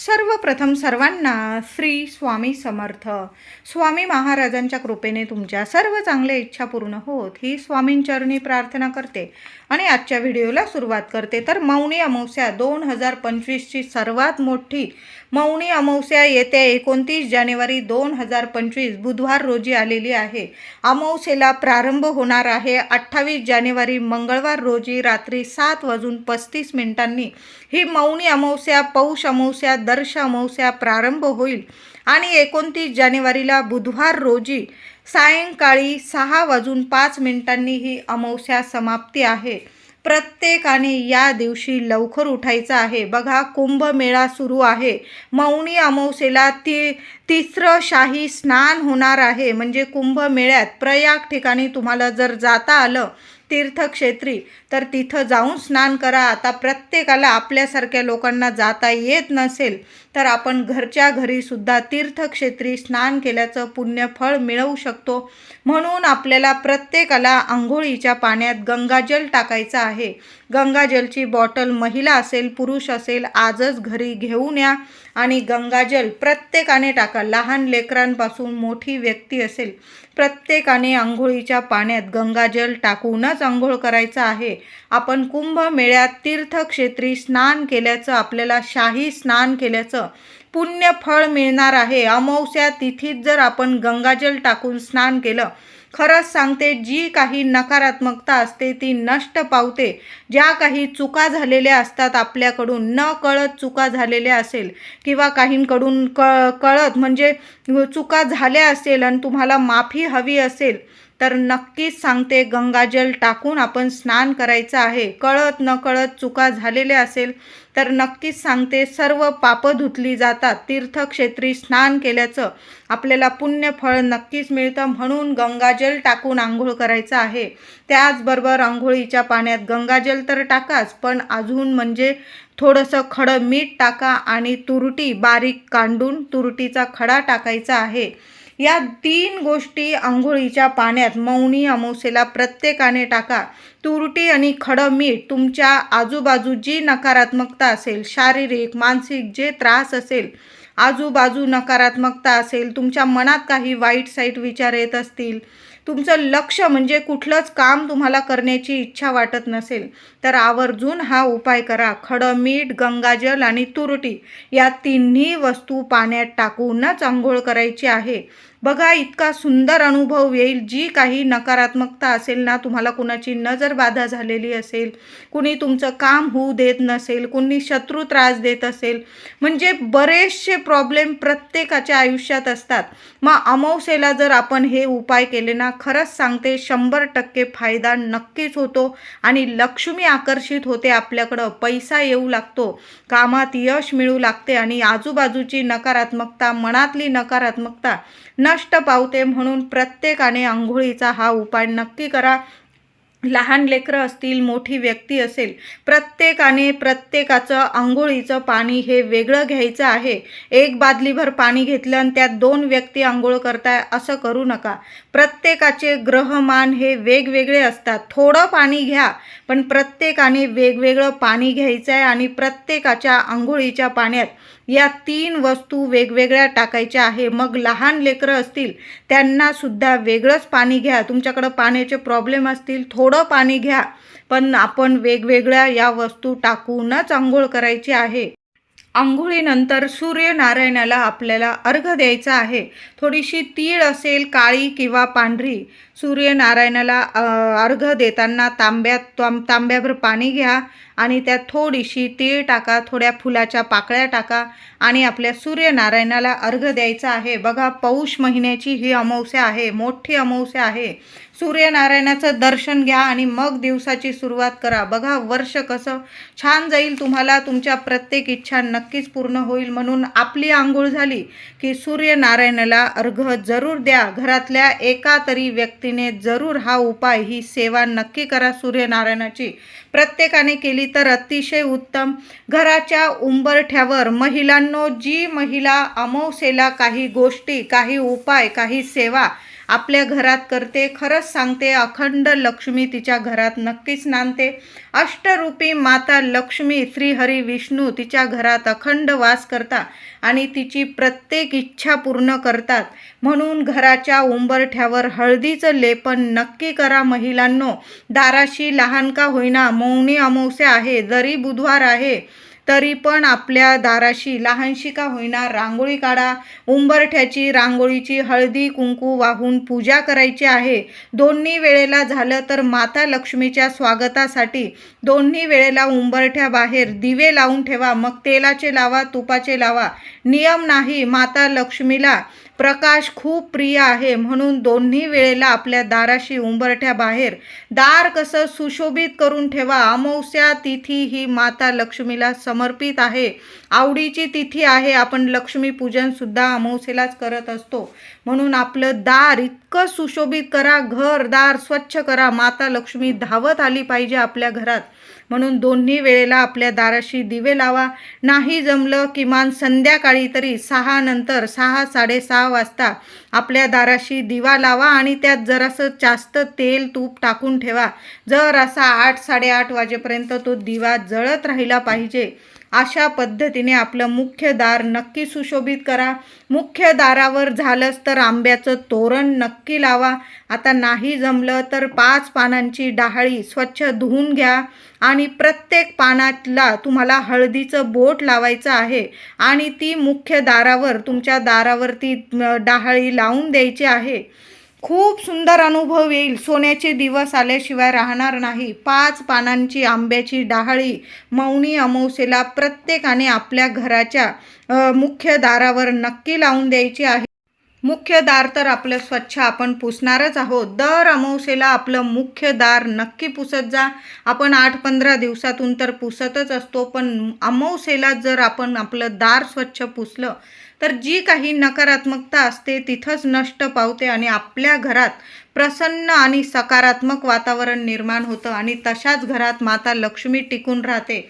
सर्वप्रथम सर्वांना श्री स्वामी समर्थ. स्वामी महाराजांच्या कृपेने तुमच्या सर्व चांगल्या इच्छा पूर्ण होत ही स्वामींचरणी प्रार्थना करते आणि आजच्या व्हिडिओला सुरुवात करते. तर मौनी अमावस्या दोन हजार पंचवीसची सर्वात मोठी मौनी अमावस्या येत्या एकोणतीस जानेवारी दोन हजार पंचवीस बुधवार रोजी आलेली आहे. अमावस्येला प्रारंभ होणार आहे अठ्ठावीस जानेवारी मंगळवार रोजी रात्री सात वाजून पस्तीस मिनिटांनी. ही मौनी अमावस्या पौष अमावस्या आदर्श अमावस्या प्रारंभ होईल आणि एकोणतीस जानेवारीला बुधवार रोजी सायंकाळी सहा वाजून पाच मिनिटांनी ही अमावस्या समाप्ती आहे. प्रत्येकाने या दिवशी लवकर उठायचं आहे. बघा कुंभमेळा सुरू आहे. मौनी अमावस्येला ती तिसरं शाही स्नान होणार आहे. म्हणजे कुंभमेळ्यात प्रयाग ठिकाणी तुम्हाला जर जाता आलं तीर्थक्षेत्री. तर तिथं जाऊन स्नान करा. आता प्रत्येकाला आपल्यासारख्या लोकांना जाता येत नसेल. तर आपण घरच्या घरीसुद्धा तीर्थक्षेत्री स्नान केल्याचं पुण्यफळ मिळवू शकतो. म्हणून आपल्याला प्रत्येकाला आंघोळीच्या पाण्यात गंगाजल टाकायचं आहे. गंगाजलची बॉटल महिला असेल पुरुष असेल आजच घरी घेऊन या आणि गंगाजल प्रत्येकाने टाका. लहान लेकरांपासून मोठी व्यक्ती असेल प्रत्येकाने आंघोळीच्या पाण्यात गंगाजल टाकूनच आंघोळ करायचं आहे. आपण कुंभमेळ्यात तीर्थक्षेत्री स्नान केल्याचं आपल्याला शाही स्नान केल्याचं पुण्य फळ मिळणार आहे. अमावस्या तिथीत जर आपण गंगाजल टाकून स्नान केलं खरंच सांगते जी काही नकारात्मकता असते ती नष्ट पावते. ज्या काही चुका झालेल्या असतात आपल्याकडून न कळत चुका झालेल्या असेल किंवा काहींकडून क कळत म्हणजे चुका झाल्या असेल आणि तुम्हाला माफी हवी असेल तर नक्कीच सांगते गंगाजल टाकून आपण स्नान करायचं आहे. कळत न कळत चुका झालेल्या असेल तर नक्कीच सांगते सर्व पापं धुतली जातात. तीर्थक्षेत्री स्नान केल्याचं आपल्याला पुण्यफळ नक्कीच मिळतं म्हणून गंगाजल टाकून आंघोळ करायचं आहे. त्याचबरोबर आंघोळीच्या पाण्यात गंगाजल तर टाकाच पण अजून म्हणजे थोडंसं खडं मीठ टाका आणि तुरटी बारीक कांडून तुरटीचा खडा टाकायचा आहे. या तीन गोष्टी आंघोळीच्या पाण्यात मौनी अमावस्येला प्रत्येकाने टाका. तुरटी आणि खडं मीठ तुमच्या आजूबाजू जी नकारात्मकता असेल शारीरिक मानसिक जे त्रास असेल आजूबाजू नकारात्मकता असेल तुमच्या मनात काही वाईट साईट विचार येत असतील तुमचं लक्ष म्हणजे कुठलंच काम तुम्हाला करण्याची इच्छा वाटत नसेल तर आवर्जून हा उपाय करा. खडं मीठ गंगाजल आणि तुरटी या तिन्ही वस्तू पाण्यात टाकूनच आंघोळ करायची आहे. बघा इतका सुंदर अनुभव येईल. जी काही नकारात्मकता असेल ना तुम्हाला कुणाची नजर बाधा झालेली असेल कुणी तुमचं काम होऊ देत नसेल कुणी शत्रू त्रास देत असेल म्हणजे बरेचसे प्रॉब्लेम प्रत्येकाच्या आयुष्यात असतात. मग अमावस्येला जर आपण हे उपाय केले ना खरंच सांगते शंभर टक्के फायदा नक्कीच होतो आणि लक्ष्मी आकर्षित होते आपल्याकडं. पैसा येऊ लागतो कामात यश मिळू लागते आणि आजूबाजूची नकारात्मकता मनातली नकारात्मकता नष्ट पावते म्हणून प्रत्येकाने आंघोळीचा हा उपाय नक्की करा. लहान लेकरं असतील मोठी व्यक्ती असेल प्रत्येकाने प्रत्येकाचं आंघोळीचं पाणी हे वेगळं घ्यायचं आहे. एक बादलीभर पाणी घेतलं आणि त्यात दोन व्यक्ती आंघोळ करताय असं करू नका. प्रत्येकाचे ग्रहमान हे वेगवेगळे असतात. थोडं पाणी घ्या पण प्रत्येकाने वेगवेगळं पाणी घ्यायचं आहे आणि प्रत्येकाच्या आंघोळीच्या पाण्यात या तीन वस्तू वेगवेगळ्या टाकायच्या आहे. मग लहान लेकरं असतील त्यांनासुद्धा वेगळंच पाणी घ्या. तुमच्याकडं पाण्याचे प्रॉब्लेम असतील थोडं पाणी घ्या. पण आपण वेगवेगळ्या या वस्तू टाकूनच आंघोळ करायची आहे. आंघोळीनंतर सूर्यनारायणाला आपल्याला अर्घ द्यायचा आहे. थोडीशी तीळ असेल काळी किंवा पांढरी सूर्यनारायणाला अर्घ देताना तांब्यात तांब तांब्याभर पाणी घ्या आणि त्यात थोडीशी तीळ टाका थोड्या फुलाच्या पाकळ्या टाका आणि आपल्या सूर्यनारायणाला अर्घ द्यायचा आहे. बघा पौष महिन्याची ही अमावस्या आहे मोठी अमावस्या आहे. सूर्यनारायणाचं दर्शन घ्या आणि मग दिवसाची सुरुवात करा. बघा वर्ष कसं छान जाईल तुम्हाला तुमच्या प्रत्येक इच्छा नक्कीच पूर्ण होईल म्हणून आपली आंघोळ झाली की सूर्यनारायणाला अर्घ जरूर द्या. घरातल्या एका तरी व्यक्तीने जरूर हा उपाय ही सेवा नक्की करा सूर्यनारायणाची. प्रत्येकाने केली तर अतिशय उत्तम. घराच्या उंबरठ्यावर महिलांनो जी महिला अमावसेला काही गोष्टी काही उपाय काही सेवा आपल्या घरात करते खरंच सांगते अखंड लक्ष्मी तिच्या घरात नक्कीच नांदते. अष्टरूपी माता लक्ष्मी श्रीहरी विष्णू तिच्या घरात अखंड वास करता आणि तिची प्रत्येक इच्छा पूर्ण करतात. म्हणून घराच्या उंबरठ्यावर हळदीचं लेपन नक्की करा महिलांनो. दाराशी लहान का होईना मौनी अमावस्या आहे जरी बुधवार आहे तरी पण आपल्या दाराशी लहानशी का होईना रांगोळी काढा. उंबरठ्याची रांगोळीची हळदी कुंकू वाहून पूजा करायची आहे. दोन्ही वेळेला झालं तर माता लक्ष्मीच्या स्वागतासाठी दोन्ही वेळेला उंबरठ्या बाहेर दिवे लावून ठेवा. मग तेलाचे लावा तुपाचे लावा. नियम नाही माता लक्ष्मीला प्रकाश खूप प्रिय आहे. म्हणून दोन्ही वेळेला आपल्या दाराशी उंबरठ्या बाहेर. दार कसं सुशोभित करून ठेवा. अमावस्या तिथी ही माता लक्ष्मीला समर्पित आहे. आवडीची तिथी आहे. आपण लक्ष्मीपूजनसुद्धा अमावस्येलाच करत असतो. म्हणून आपलं दार इतकं सुशोभित करा. घर दार स्वच्छ करा. माता लक्ष्मी धावत आली पाहिजे आपल्या घरात. म्हणून दोन्ही वेळेला आपल्या दाराशी दिवे लावा. नाही जमलं किमान संध्याकाळी तरी सहा नंतर सहा साडेसहा वाजता आपल्या दाराशी दिवा लावा आणि त्यात जरासं जास्त तेल तूप टाकून ठेवा. जर असा आठ साडेआठ वाजेपर्यंत तो दिवा जळत राहिला पाहिजे अशा पद्धतीने आपलं मुख्य दार नक्की सुशोभित करा. मुख्य दारावर झालंच तर आंब्याचं तोरण नक्की लावा. आता नाही जमलं तर पाच पानांची डहाळी स्वच्छ धुवून घ्या. आणि प्रत्येक पानातला तुम्हाला हळदीचं बोट लावायचं आहे. आणि ती मुख्य दारावर तुमच्या दारावरती डाहळी डहाळी लावून द्यायची आहे. खूप सुंदर अनुभव येईल. सोन्याचे दिवस आल्याशिवाय राहणार नाही. पाच पानांची आंब्याची डहाळी मौनी अमावस्येला प्रत्येकाने आपल्या घराच्या मुख्य दारावर नक्की लावून द्यायची आहे. मुख्य दार तर आपलं स्वच्छ आपण पुसणारच आहोत. दर अमावस्येला आपलं मुख्य दार नक्की पुसत जा. आपण आठ पंधरा दिवसातून तर पुसतच असतो पण अमावस्येला जर आपण आपलं दार स्वच्छ पुसलं तर जी काही नकारात्मकता असते तिथंच नष्ट पावते आणि आपल्या घरात प्रसन्न आणि सकारात्मक वातावरण निर्माण होतं आणि तशाच घरात माता लक्ष्मी टिकून राहते.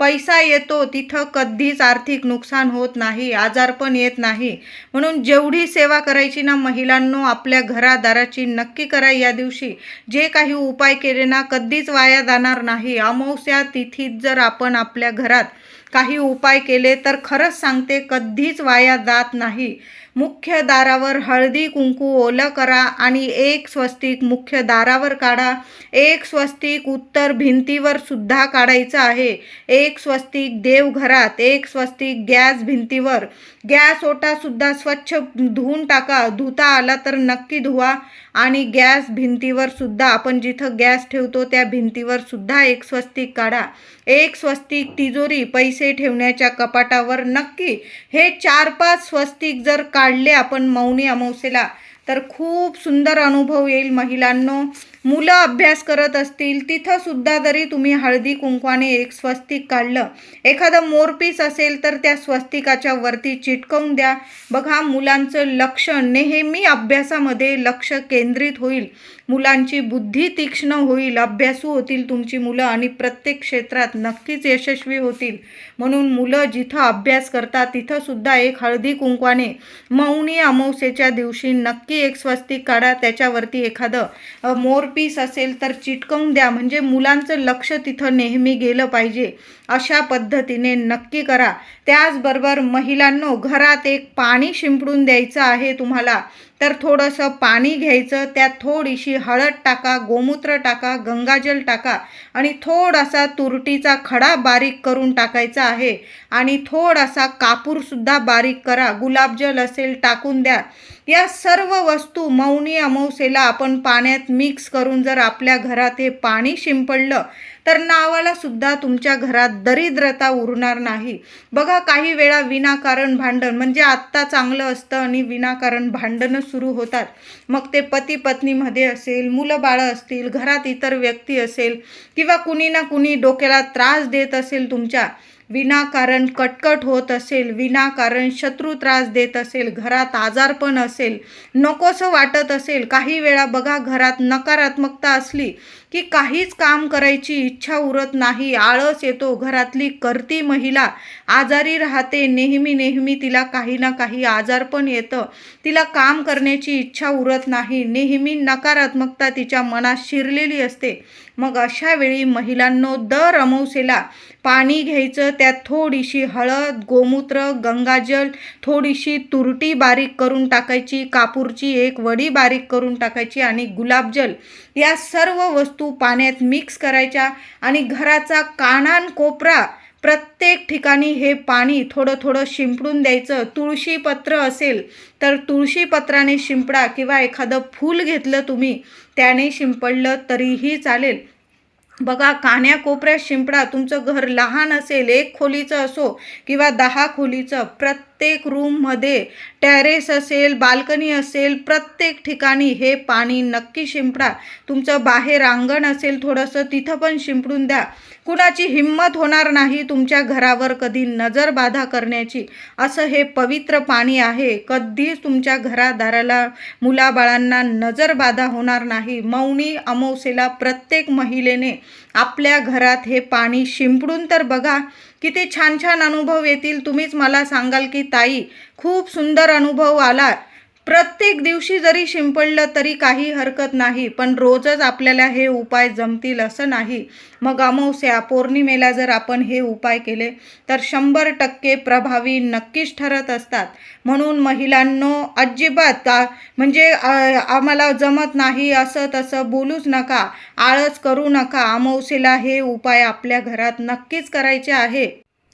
पैसा येतो तिथं कधीच आर्थिक नुकसान होत नाही आजारपण येत नाही. म्हणून जेवढी सेवा करायची ना महिलांनो आपल्या घरादाराची नक्की करा या दिवशी. जे काही उपाय केले ना कधीच वाया जाणार नाही. अमावस्या तिथीत जर आपण आपल्या घरात काही उपाय केले तर खरंच सांगते कधीच वाया जात नाही. मुख्य दारावर हळदी कुंकू ओलं करा आणि एक स्वस्तिक मुख्य दारावर काढा. एक स्वस्तिक उत्तर भिंतीवर सुद्धा काढायचं आहे. एक स्वस्तिक देवघरात एक स्वस्तिक गॅस भिंतीवर. गॅस ओटासुद्धा स्वच्छ धुवून टाका. धुता आला तर नक्की धुवा आणि गॅस भिंतीवर सुद्धा आपण जिथं गॅस ठेवतो त्या भिंतीवर सुद्धा एक स्वस्तिक काढा. एक स्वस्तिक तिजोरी पैसे ठेवण्याच्या कपाटावर नक्की. हे चार पाच स्वस्तिक जर काढले आपण मौनी अमावस्येला तर खूप सुंदर अनुभव येईल महिलांनो. मुलं अभ्यास करत असतील तिथं सुद्धा जरी तुम्ही हळदी कुंकवाने एक स्वस्तिक काढलं एखादं मोरपीस असेल तर त्या स्वस्तिकाच्या वरती चिटकवून द्या. बघा मुलांचं लक्ष नेहमी अभ्यासामध्ये लक्ष केंद्रित होईल. मुलांची बुद्धी तीक्ष्ण होईल अभ्यासू होतील तुमची मुलं आणि प्रत्येक क्षेत्रात नक्कीच यशस्वी होतील. म्हणून मुलं जिथं अभ्यास करतात तिथं सुद्धा एक हळदी कुंकवाने मौनी अमावस्येच्या दिवशी नक्की एक स्वस्तिक काढा. त्याच्यावरती एखादं मोर पीस असेल तर चिटकवून द्या. म्हणजे मुलांचं लक्ष तिथं नेहमी गेलं पाहिजे. अशा पद्धतीने नक्की करा. त्याचबरोबर महिलांनो घरात एक पाणी शिंपडून द्यायचं आहे तुम्हाला. तर थोडंसं पाणी घ्यायचं त्यात थोडीशी हळद टाका गोमूत्र टाका गंगाजल टाका आणि थोडासा तुरटीचा खडा बारीक करून टाकायचा आहे. आणि थोडासा कापूरसुद्धा बारीक करा. गुलाबजल असेल टाकून द्या. या सर्व वस्तू मौनी अमावसेला आपण पाण्यात मिक्स करून जर आपल्या घरात हे पाणी शिंपडलं तर नावाला सुद्धा तुमच्या घरात दरिद्रता उरणार नाही. बघा काही वेळा विनाकारण भांडण म्हणजे आत्ता चांगलं असतं आणि विनाकारण भांडणं सुरू होतात. मग ते पती पत्नीमध्ये असेल मुलं बाळं असतील घरात इतर व्यक्ती असेल किंवा कुणी ना कुणी डोक्याला त्रास देत असेल तुमच्या विनाकारण कटकट होत असेल विनाकारण शत्रू त्रास देत असेल घरात आजारपण असेल नकोसं वाटत असेल काही वेळा बघा घरात नकारात्मकता असली की काहीच काम करायची इच्छा उरत नाही. आळस येतो. घरातली करती महिला आजारी राहते. नेहमी नेहमी तिला काही ना काही आजार पण येतं. तिला काम करण्याची इच्छा उरत नाही. नेहमी नकारात्मकता तिच्या मनात शिरलेली असते. मग अशा वेळी महिलांनो दर अमावसेला पाणी घ्यायचं. त्यात थोडीशी हळद गोमूत्र गंगाजल थोडीशी तुरटी बारीक करून टाकायची. कापूरची एक वडी बारीक करून टाकायची आणि गुलाबजल या सर्व वस्तू पाण्यात मिक्स करायच्या आणि घराचा कानान कोपरा प्रत्येक ठिकाणी हे पाणी थोडं थोडं शिंपडून द्यायचं. तुळशीपत्र असेल तर तुळशीपत्राने शिंपडा किंवा एखादं फूल घेतलं तुम्ही त्याने शिंपडलं तरीही चालेल. बघा कान्या कोपऱ्यात शिंपडा. तुमचं घर लहान असेल एक खोलीचं असो किंवा दहा खोलीचं प्रत्येक प्रत्येक रूममध्ये टॅरेस असेल बाल्कनी असेल प्रत्येक ठिकाणी हे पाणी नक्की शिंपडा. तुमचं बाहेर अंगण असेल थोडंसं तिथं पण शिंपडून द्या. कुणाची हिंमत होणार नाही तुमच्या घरावर कधी नजरबाधा करण्याची. असं हे पवित्र पाणी आहे. कधीच तुमच्या घरादाराला मुलाबाळांना नजरबाधा होणार नाही. मौनी अमावसेला प्रत्येक महिलेने आपल्या घरात हे पाणी शिंपडून तर बघा. किती छान छान अनुभव येतील तुम्हीच मला सांगाल की ताई खूप सुंदर अनुभव आला. प्रत्येक दिवशी जरी शिंपडलं तरी काही हरकत नाही पण रोजच आपल्याला हे उपाय जमतील असं नाही. मग अमावस्या पौर्णिमेला जर आपण हे उपाय केले तर शंभर टक्के प्रभावी नक्कीच ठरत असतात. म्हणून महिलांनो अजिबात म्हणजे आम्हाला जमत नाही असं तसं बोलूच नका. आळस करू नका. अमावस्येला हे उपाय आपल्या घरात नक्कीच करायचे आहे.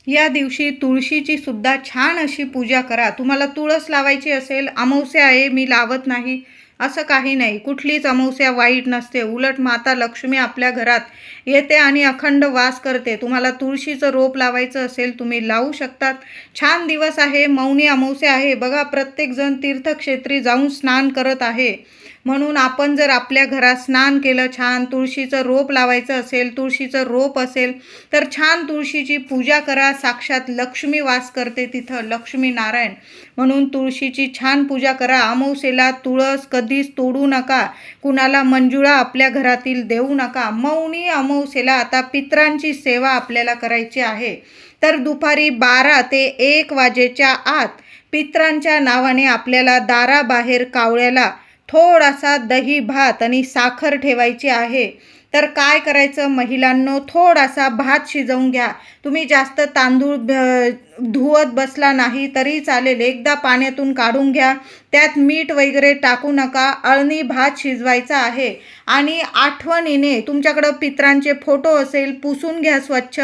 या दिवशी तुळशीची सुद्धा छान अशी पूजा करा. तुम्हाला तुळस लावायची असेल अमावस्या आहे मी लावत नाही असं काही नाही. कुठलीच अमावस्या वाईट नसते. उलट माता लक्ष्मी आपल्या घरात येते आणि अखंड वास करते. तुम्हाला तुळशीचं रोप लावायचं असेल तुम्ही लावू शकतात. छान दिवस आहे मौनी अमावस्या आहे. बघा प्रत्येकजण तीर्थक्षेत्री जाऊन स्नान करत आहे. म्हणून आपण जर आपल्या घरात स्नान केलं छान तुळशीचं रोप लावायचं असेल तुळशीचं रोप असेल तर छान तुळशीची पूजा करा. साक्षात लक्ष्मी वास करते तिथं लक्ष्मी नारायण. म्हणून तुळशीची छान पूजा करा. अमावसेला तुळस कधीच तोडू नका. कुणाला मंजुळा आपल्या घरातील देऊ नका. मौनी अमावसेला आता पित्रांची सेवा आपल्याला करायची आहे. तर दुपारी बारा ते एक वाजेच्या आत पित्रांच्या नावाने आपल्याला दाराबाहेर कावळ्याला थोडासा दही भात आणि साखर ठेवायची आहे. तर काय करायचं? महिलांनो थोडासा भात शिजवून घ्या. तुम्ही जास्त तांदूळ धुवत बसला नाही तरी चालेल. एकदा पाण्यातून काढून घ्या. त्यात मीठ वगैरे टाकू नका. अळणी भात शिजवायचा आहे. आणि आठवणीने तुमच्याकडं पित्रांचे फोटो असेल पुसून घ्या स्वच्छ.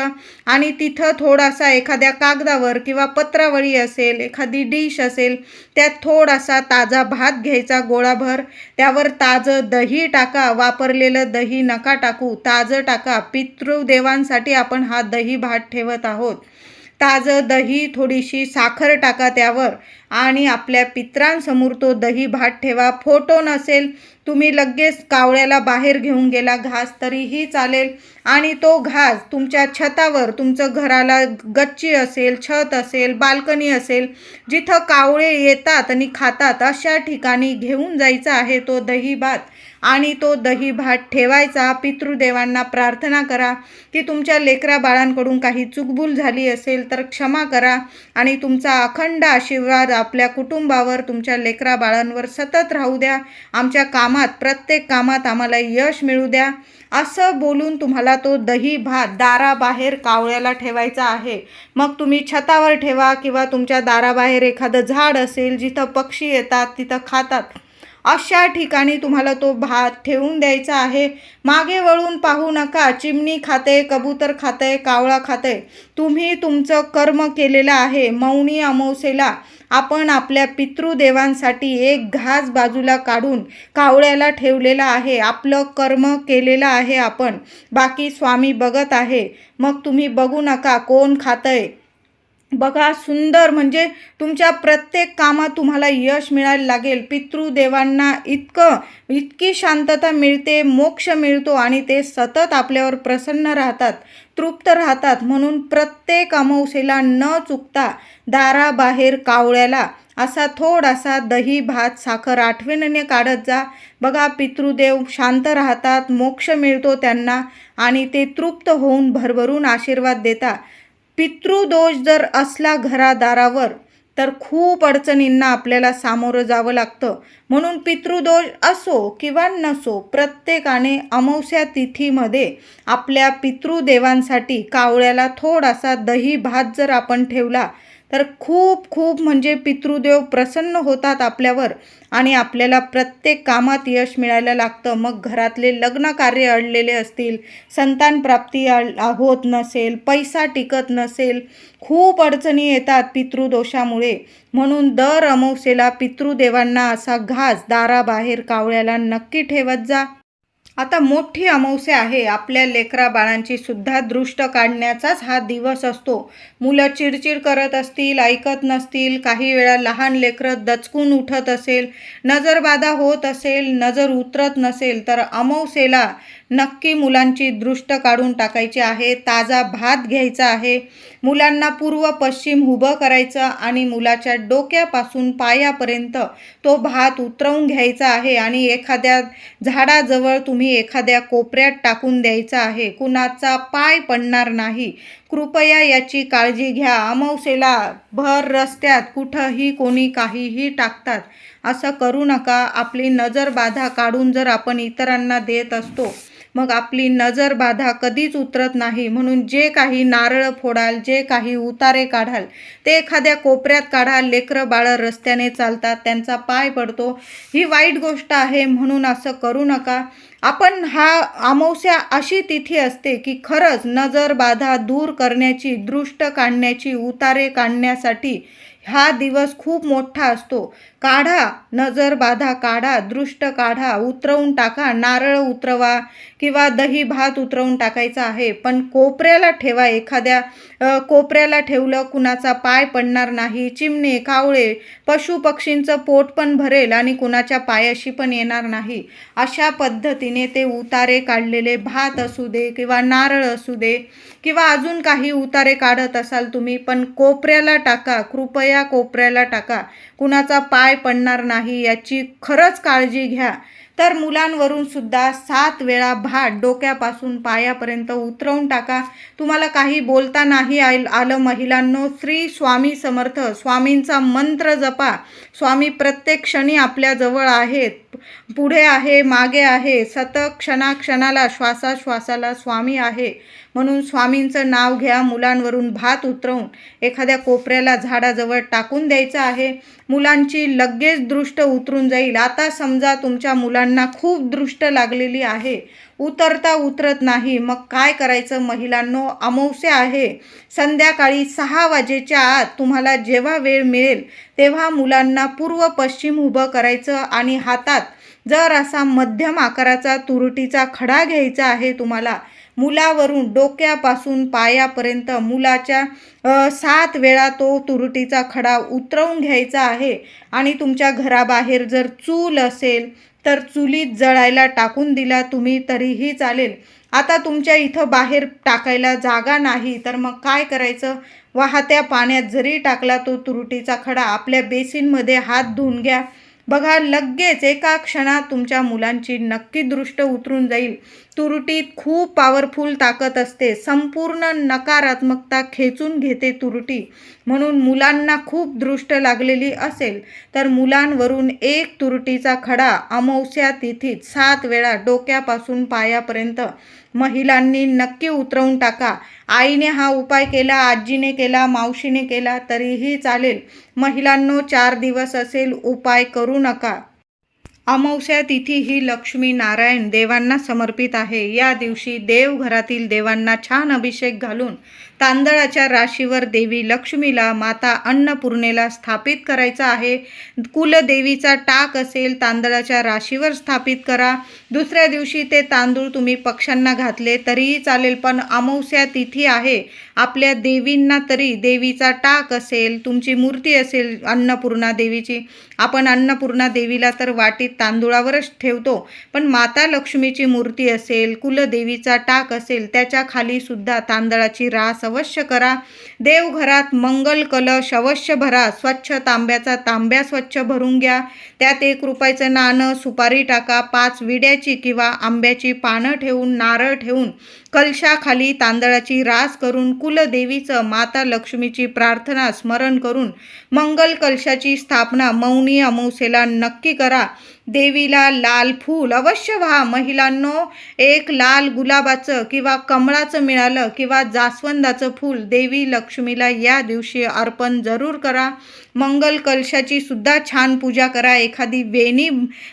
आणि तिथं थोडासा एखाद्या कागदावर किंवा पत्रावळी असेल एखादी डिश असेल त्यात थोडासा ताजा भात घ्यायचा गोळाभर. त्यावर ताजं दही टाका. वापरलेलं दही नका टाकू. ताजं टाका. पितृदेवांसाठी आपण हा दही भात ठेवत आहोत. ताजं दही थोडीशी साखर टाका त्यावर आणि आपल्या पित्रांसमोर तो दही भात ठेवा. फोटो नसेल तुम्ही लगेच कावळ्याला बाहेर घेऊन गेला. घास तरीही चालेल आणि तो घास तुमच्या छतावर तुमचं घराला गच्ची असेल छत असेल बाल्कनी असेल जिथं कावळे येतात आणि खातात अशा ठिकाणी घेऊन जायचा आहे तो दही भात. आणि तो दही भात ठेवायचा. पितृदेवांना प्रार्थना करा. की तुमच्या लेकरा बाळांकडून काही चुकबूल झाली असेल तर क्षमा करा आणि तुमचा अखंड आशीर्वाद आपल्या कुटुंबावर तुमच्या लेकरा बाळांवर सतत राहू द्या. आमच्या कामात प्रत्येक कामात आम्हाला यश मिळू द्या. असं बोलून तुम्हाला तो दही भात दाराबाहेर कावळ्याला ठेवायचा आहे. मग तुम्ही छतावर ठेवा किंवा तुमच्या दाराबाहेर एखादं झाड असेल जिथं पक्षी येतात तिथं खातात. अशा ठिकाणी तुम्हाला तो भात ठेवून द्यायचा आहे. मागे वळून पाहू नका चिमणी खाते कबूतर खाते कावळा खाते. तुम्ही तुमचं कर्म केलेलं आहे. मौनी अमावसेला आपण आपल्या पितृदेवांसाठी एक घास बाजूला काढून कावळ्याला ठेवलेला आहे. आपलं कर्म केलेलं आहे आपण. बाकी स्वामी बघत आहे. मग तुम्ही बघू नका कोण खातंय. बघा सुंदर. म्हणजे तुमच्या प्रत्येक कामात तुम्हाला यश मिळायला लागेल. पितृदेवांना इतकं इतकी शांतता मिळते मोक्ष मिळतो आणि ते सतत आपल्यावर प्रसन्न राहतात तृप्त राहतात. म्हणून प्रत्येक अमावसेला न चुकता दाराबाहेर कावळ्याला असा थोडासा दही भात साखर आठवणीने काढत जा. बघा पितृदेव शांत राहतात मोक्ष मिळतो त्यांना आणि ते तृप्त होऊन भरभरून आशीर्वाद देतात. पितृदोष जर असला घरादारावर तर खूप अडचणींना आपल्याला सामोरं जावं लागतं. म्हणून पितृदोष असो किंवा नसो प्रत्येकाने अमावस्या तिथीमध्ये आपल्या पितृदेवांसाठी कावळ्याला थोडासा दही भात जर आपण ठेवला तर खूप खूप म्हणजे पितृदेव प्रसन्न होतात आपल्यावर आणि आपल्याला प्रत्येक कामात यश मिळायला लागतं. मग घरातले लग्न कार्य अडलेले असतील संतान प्राप्ती होत नसेल पैसा टिकत नसेल खूप अडचणी येतात पितृदोषामुळे. म्हणून दर अमावस्येला पितृदेवांना असा घास दाराबाहेर कावळ्याला नक्की ठेवत जा. आता मोठी अमावस्या आहे. आपल्या लेकरा बाळांची सुद्धा दृष्ट काढण्याचाच हा दिवस असतो. मुलं चिडचिड करत असतील ऐकत नसतील काही वेळा लहान लेकरं दचकून उठत असेल नजरबाधा होत असेल नजर उतरत नसेल तर अमावस्येला नक्की मुलांची दृष्ट काढून टाकायची आहे ताजा भात घ्यायचा आहे. मुलांना पूर्व पश्चिम उभं करायचं आणि मुलाच्या डोक्यापासून पायापर्यंत तो भात उतरवून घ्यायचा आहे आणि एखाद्या झाडाजवळ तुम्ही एखाद्या कोपऱ्यात टाकून द्यायचा आहे. कुणाचा पाय पडणार नाही. कृपया याची काळजी घ्या. अमावस्येला भर रस्त्यात कुठंही कोणी काहीही टाकतात. असं करू नका. आपली नजर बाधा काढून जर आपण इतरांना देत असतो मग आपली नजर बाधा कधीच उतरत नाही. म्हणून जे काही नारळ फोडाल जे काही उतारे काढाल ते एखाद्या कोपऱ्यात काढाल. लेकरं बाळं रस्त्याने चालतात त्यांचा पाय पडतो. ही वाईट गोष्ट आहे म्हणून असं करू नका. आपण हा अमावस्या अशी तिथी असते की खरंच नजर बाधा दूर करण्याची दृष्ट काढण्याची उतारे काढण्यासाठी हा दिवस खूप मोठा असतो. काढा नजर बाधा काढा दृष्ट काढा उतरवून टाका नारळ उतरवा किंवा दही भात उतरवून टाकायचा आहे. पण कोपऱ्याला ठेवा एखाद्या कोपऱ्याला ठेवलं कुणाचा पाय पडणार नाही चिमणे कावळे पशु पक्षींचं पोट पण भरेल आणि कुणाच्या पायाशी पण येणार नाही. अशा पद्धतीने ते उतारे काढलेले भात असू दे किंवा नारळ असू दे किंवा अजून काही उतारे काढत असाल तुम्ही पण कोपऱ्याला टाका कृपया कोपऱ्याला टाका. कुणाचा पाय पडणार नाही याची खरंच काळजी घ्या. तर मुलांवरून सुद्धा सात वेळा भात डोक्यापासून पायापर्यंत उतरवून टाका. तुम्हाला काही बोलता नाही आल- आलं महिलांनो श्री स्वामी समर्थ स्वामींचा मंत्र जपा. स्वामी प्रत्येक क्षणी आपल्याजवळ आहेत. पुढे आहे मागे आहे. सतत क्षणाक्षणाला श्वासाश्वासाला स्वामी आहे. म्हणून स्वामींचं नाव घ्या मुलांवरून भात उतरवून एखाद्या कोपऱ्याला झाडाजवळ टाकून द्यायचं आहे. मुलांची लगेच दृष्ट उतरून जाईल. आता समजा तुमच्या मुलांना खूप दृष्ट लागलेली आहे. उतरता उतरत नाही. मग काय करायचं? महिलांनो अमावस्या आहे. संध्याकाळी सहा वाजेच्या आत तुम्हाला जेव्हा वेळ मिळेल तेव्हा मुलांना पूर्व पश्चिम उभं करायचं आणि हातात जर असा मध्यम आकाराचा तुरटीचा खडा घ्यायचा आहे तुम्हाला मुलावरून डोक्यापासून पायापर्यंत मुलाच्या सात वेळा तो तुरटीचा खडा उतरवून घ्यायचा आहे आणि तुमच्या घराबाहेर जर चूल असेल तर चुलीत जळायला टाकून दिला तुम्ही तरीही चालेल. आता तुमच्या इथं बाहेर टाकायला जागा नाही तर मग काय करायचं? वाहत्या पाण्यात जरी टाकला तो तुरटीचा खडा आपल्या बेसिनमध्ये हात धुवून घ्या. बघा लगेच एका क्षणात तुमच्या मुलांची नक्की दृष्ट उतरून जाईल. तुरटीत खूप पॉवरफुल ताकद असते. संपूर्ण नकारात्मकता खेचून घेते तुरटी. म्हणून मुलांना खूप दृष्ट लागलेली असेल तर मुलांवरून एक तुरटीचा खडा अमावस्या तिथीत सात वेळा डोक्यापासून पायापर्यंत महिलांनी नक्की उतरवून टाका. आईने हा उपाय केला आजीने केला मावशीने केला तरीही चालेल. महिलांनो चार दिवस असेल उपाय करू नका. अमावस्या तिथी ही लक्ष्मी नारायण देवांना समर्पित आहे. या दिवशी देवघरातील देवांना छान अभिषेक घालून तांदळाच्या राशीवर देवी लक्ष्मीला माता अन्नपूर्णेला स्थापित करायचं आहे. कुलदेवीचा टाक असेल तांदळाच्या राशीवर स्थापित करा. दुसऱ्या दिवशी ते तांदूळ तुम्ही पक्ष्यांना घातले तरीही चालेल पण अमावस्या तिथी आहे. आपल्या देवींना तरी देवीचा टाक असेल तुमची मूर्ती असेल अन्नपूर्णा देवीची. आपण अन्नपूर्णा देवीला तर वाटीत तांदूळावरच ठेवतो पण माता लक्ष्मीची मूर्ती असेल कुलदेवीचा टाक असेल त्याच्याखाली सुद्धा तांदळाची रास अवश्य करा. देवघरात मंगल कलश अवश्य भरा. स्वच्छ तांब्याचा तांब्या स्वच्छ भरून घ्या. त्यात एक रुपयाचं नाणं सुपारी टाका. पाच विड्याची किंवा आंब्याची पानं ठेवून नारळ ठेवून कलशाखाली तांदळाची रास करून कुलदेवीचं माता लक्ष्मीची प्रार्थना स्मरण करून मंगल कलशाची स्थापना मौनी अमावस्येला नक्की करा. देवीला लाल फूल. अवश्य व्हा महिलांनो. एक लाल गुलाबाचं किंवा कमळाचं मिळालं किंवा जास्वंदाचं फूल देवी लक्ष्मीला या दिवशी अर्पण जरूर करा. मंगल कलशाची सुद्धा छान पूजा करा. एखादी वेणी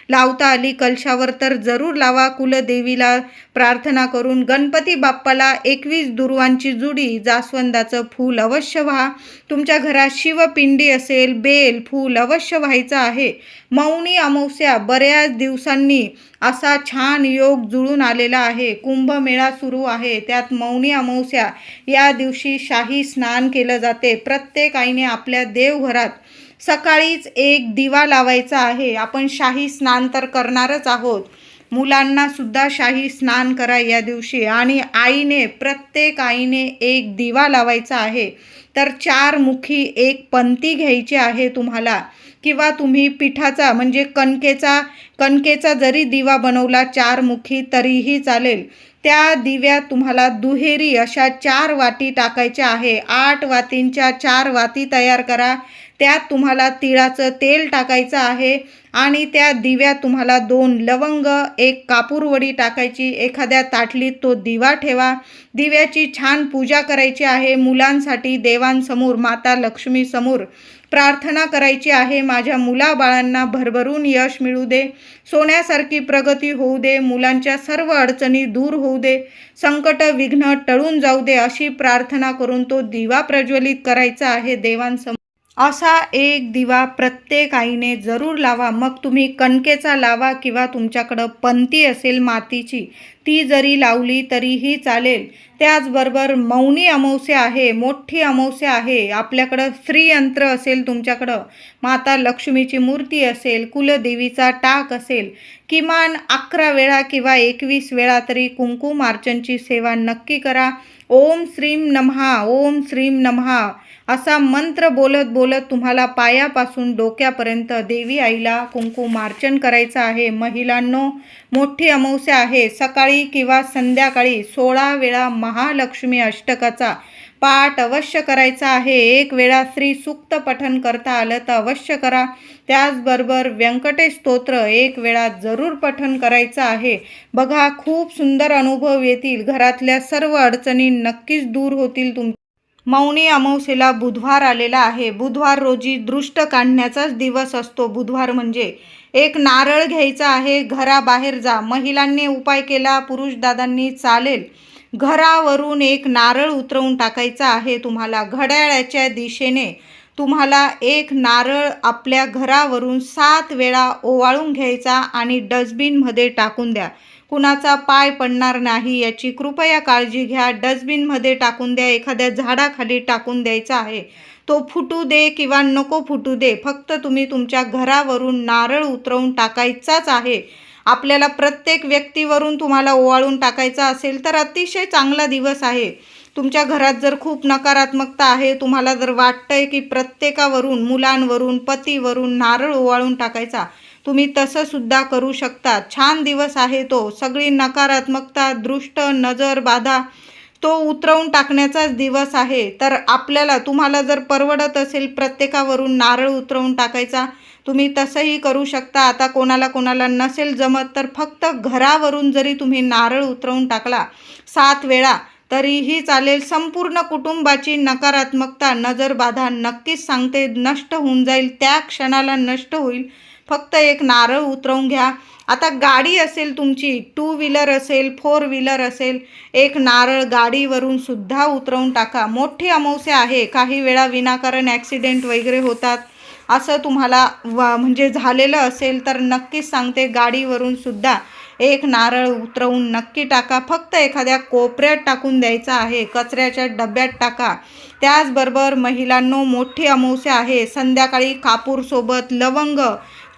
लावता आली कलशावर तर जरूर लावा. कुलदेवीला प्रार्थना करून गणपती बाप्पाला एकवीस दुर्वांची जुडी जास्वंदाचं फूल अवश्य व्हा. तुमच्या घरात शिवपिंडी असेल बेल फूल अवश्य व्हायचं आहे. मौनी अमावस्या बऱ्याच दिवसांनी असा छान योग जुळून आलेला आहे. कुंभमेळा सुरू आहे. त्यात मौनी अमावस्या या दिवशी शाही स्नान केलं जाते. प्रत्येक आईने आपल्या देवघरात सकाळीच एक दिवा लावायचा आहे. आपण शाही स्नान तर करणारच आहोत. मुलांना सुद्धा शाही स्नान करा या दिवशी. आणि आईने प्रत्येक आईने एक दिवा लावायचा आहे. तर चार मुखी एक पंती घ्यायची आहे तुम्हाला. किंवा तुम्ही पिठाचा म्हणजे कणकेचा कणकेचा जरी दिवा बनवला चारमुखी तरीही चालेल. त्या दिव्यात तुम्हाला दुहेरी अशा चार वाटी टाकायच्या आहे. आठ वातींच्या चार वाती तयार करा. त्यात तुम्हाला तिळाचं तेल टाकायचं आहे आणि त्या दिव्यात तुम्हाला दोन लवंग एक कापूरवडी टाकायची. एखाद्या ताटलीत तो दिवा ठेवा. दिव्याची छान पूजा करायची आहे. मुलांसाठी देवांसमोर माता लक्ष्मीसमोर प्रार्थना करायची आहे. माझ्या मुलाबाळांना भरभरून यश मिळू दे. सोन्यासारखी प्रगती होऊ दे. मुलांच्या सर्व अडचणी दूर होऊ दे. संकट विघ्न टळून जाऊ दे अशी प्रार्थना करून तो दिवा प्रज्वलित करायचा आहे देवांसमोर. असा एक दिवा प्रत्येक आईने जरूर लावा. मग तुम्ही कणकेचा लावा किंवा तुमच्याकडं पंती असेल मातीची ती जरी लावली तरीही चालेल. त्याचबरोबर मौनी अमावस्या आहे मोठी अमावस्या आहे आपल्याकडं श्रीयंत्र असेल तुमच्याकडं माता लक्ष्मीची मूर्ती असेल कुलदेवीचा टाक असेल किमान अकरा वेळा किंवा एकवीस वेळा तरी कुंकुम अर्चनची सेवा नक्की करा. ओम श्रीम नमहा ओम श्रीम नमहा असा मंत्र बोलत बोलत तुम्हाला पायापासून डोक्यापर्यंत देवी आईला कुंकुमार्चन करायचं आहे. महिलांनो मोठी अमावस्या आहे. सकाळी किंवा संध्याकाळी सोळा वेळा महालक्ष्मी अष्टकाचा पाठ अवश्य करायचा आहे. एक वेळा श्री सुक्त पठन करता आलं तर अवश्य करा. त्याचबरोबर व्यंकटेश स्तोत्र एक वेळा जरूर पठन करायचं आहे. बघा खूप सुंदर अनुभव येतील. घरातल्या सर्व अडचणी नक्कीच दूर होतील तुम मौनी अमावस्येला बुधवार आलेला आहे. बुधवार रोजी दृष्ट काढण्याचाच दिवस असतो. बुधवार म्हणजे एक नारळ घ्यायचा आहे घराबाहेर जा. महिलांनी उपाय केला पुरुष दादांनी चालेल. घरावरून एक नारळ उतरवून टाकायचा आहे तुम्हाला. घड्याळाच्या दिशेने तुम्हाला एक नारळ आपल्या घरावरून सात वेळा ओवाळून घ्यायचा आणि डस्टबिनमध्ये टाकून द्या. कुणाचा पाय पडणार नाही याची कृपया काळजी घ्या. डस्टबिनमध्ये टाकून द्या. एखाद्या झाडाखाली टाकून द्यायचा आहे. तो फुटू दे किंवा नको फुटू दे. फक्त तुम्ही तुमच्या घरावरून नारळ उतरवून टाकायचाच आहे. आपल्याला प्रत्येक व्यक्तीवरून तुम्हाला ओवाळून टाकायचा असेल तर अतिशय चांगला दिवस आहे. तुमच्या घरात जर खूप नकारात्मकता आहे तुम्हाला जर वाटतंय की प्रत्येकावरून मुलांवरून पतीवरून नारळ ओवाळून टाकायचा तुम्ही तसं सुद्धा करू शकता छान दिवस आहे तो. सगळी नकारात्मकता दृष्ट नजर बाधा तो उतरवून टाकण्याचाच दिवस आहे. तर आपल्याला तुम्हाला जर परवडत असेल प्रत्येकावरून नारळ उतरवून टाकायचा तुम्ही तसंही करू शकता. आता कोणाला कोणाला नसेल जमत तर फक्त घरावरून जरी तुम्ही नारळ उतरवून टाकला सात वेळा तरीही चालेल. संपूर्ण कुटुंबाची नकारात्मकता नजरबाधा नक्कीच सांगते नष्ट होऊन जाईल. त्या क्षणाला नष्ट होईल. फक्त एक नारळ उतरवून घ्या. आता गाडी असेल तुमची टू व्हीलर असेल फोर व्हीलर असेल एक नारळ गाडीवरून सुद्धा उतरवून टाका. मोठी अमावस्या आहे काही वेळा विनाकारण ॲक्सिडेंट वगैरे होतात. असं तुम्हाला व म्हणजे झालेलं असेल तर नक्कीच सांगते गाडीवरून सुद्धा एक नारळ उतरवून नक्की टाका. फक्त एखाद्या कोपऱ्यात टाकून द्यायचा आहे कचऱ्याच्या डब्यात टाका. त्याचबरोबर महिलांनो मोठी अमावस्या आहे. संध्याकाळी कापूरसोबत लवंग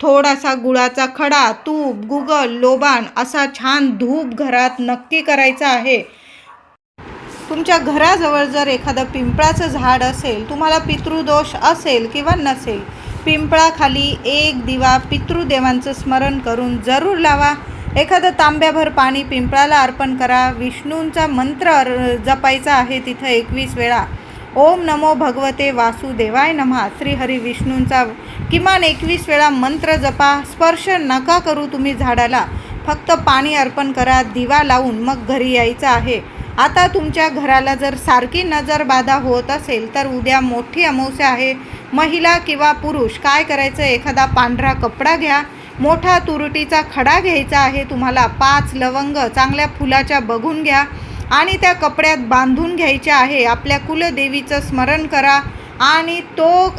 थोडासा गुळाचा खडा तूप गुगल लोबान असा छान धूप घरात नक्की करायचा आहे. तुमच्या घराजवळ जर एखादं पिंपळाचं झाड असेल तुम्हाला पितृदोष असेल किंवा नसेल पिंपळाखाली एक दिवा पितृदेवांचं स्मरण करून जरूर लावा. एखादं तांब्याभर पाणी पिंपळाला अर्पण करा. विष्णूंचा मंत्र जपायचा आहे तिथं एकवीस वेळा. ओम नमो भगवते वासुदेवाय नमः. श्रीहरी विष्णूंचा किमान एकवीस वेळा मंत्र जपा स्पर्श नका करू तुम्ही झाडाला. फक्त पाणी अर्पण करा दिवा लावून मग घरी यायचं आहे. आता तुमच्या घराला जर सारखी नजर बाधा होत असेल तर उद्या मोठी अमावस्या आहे. महिला किंवा पुरुष काय करायचं? एखादा पांढरा कपडा घ्या. मोठा तुरटीचा खडा घ्यायचा आहे तुम्हाला पाच लवंग चांगल्या फुलाच्या बघून घ्या. आणि त्या कपड्यात बांधून घ्यायच्या आहे. आपल्या कुलदेवीचं स्मरण करा आणि तो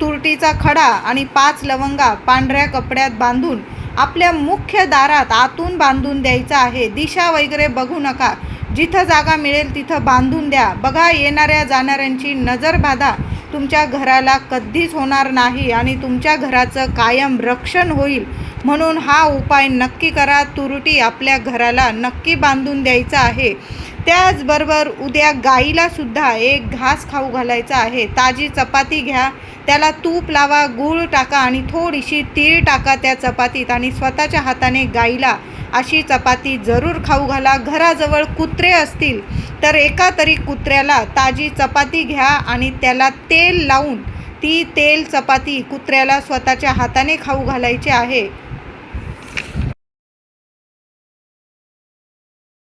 तुरटीचा खडा आणि पाच लवंगा पांढऱ्या कपड्यात बांधून आपल्या मुख्य दारात आतून बांधून द्यायचा आहे. दिशा वगैरे बघू नका. जिथं जागा मिळेल तिथं बांधून द्या. बघा येणाऱ्या जाणाऱ्यांची नजर बाधा. तुमच्या घराला कधीच होणार नाही आणि तुमच्या घराचं कायम रक्षण होईल. म्हणून हा उपाय नक्की करा. तुरटी आपल्या घराला नक्की बांधून द्यायचा आहे. त्याचबरोबर उद्या गाईला सुद्धा एक घास खाऊ घालायचा आहे. ताजी चपाती घ्या. त्याला तूप लावा गूळ टाका आणि थोडीशी तीळ टाका त्या चपातीत आणि स्वतःच्या हाताने गाईला अशी चपाती जरूर खाऊ घाला. घराजवळ कुत्रे असतील तर एका तरी कुत्र्याला ताजी चपाती घ्या आणि त्याला तेल लावून ती तेल चपाती कुत्र्याला स्वतःच्या हाताने खाऊ घालायची आहे.